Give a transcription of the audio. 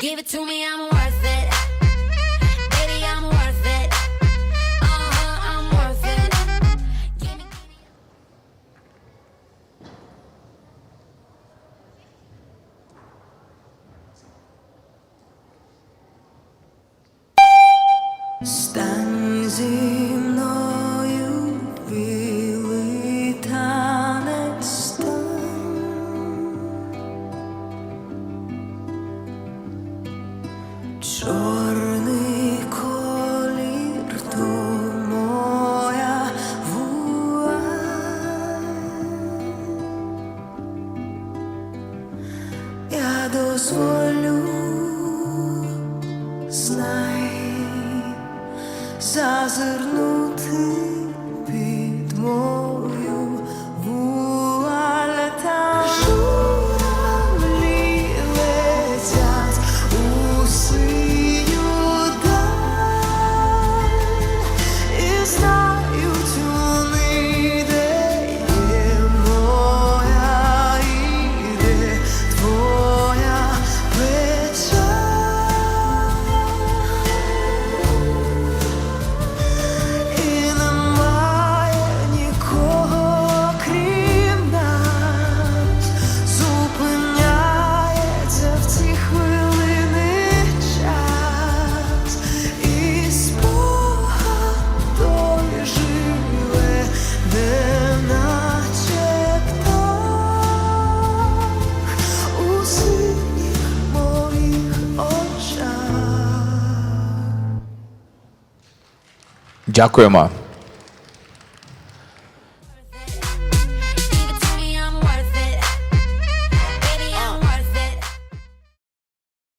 Give it to me, I'm worth it. Baby, I'm worth it. Uh-huh, I'm worth it. Чорний колір моя вуаль. Знай зазирнути Дякуємо.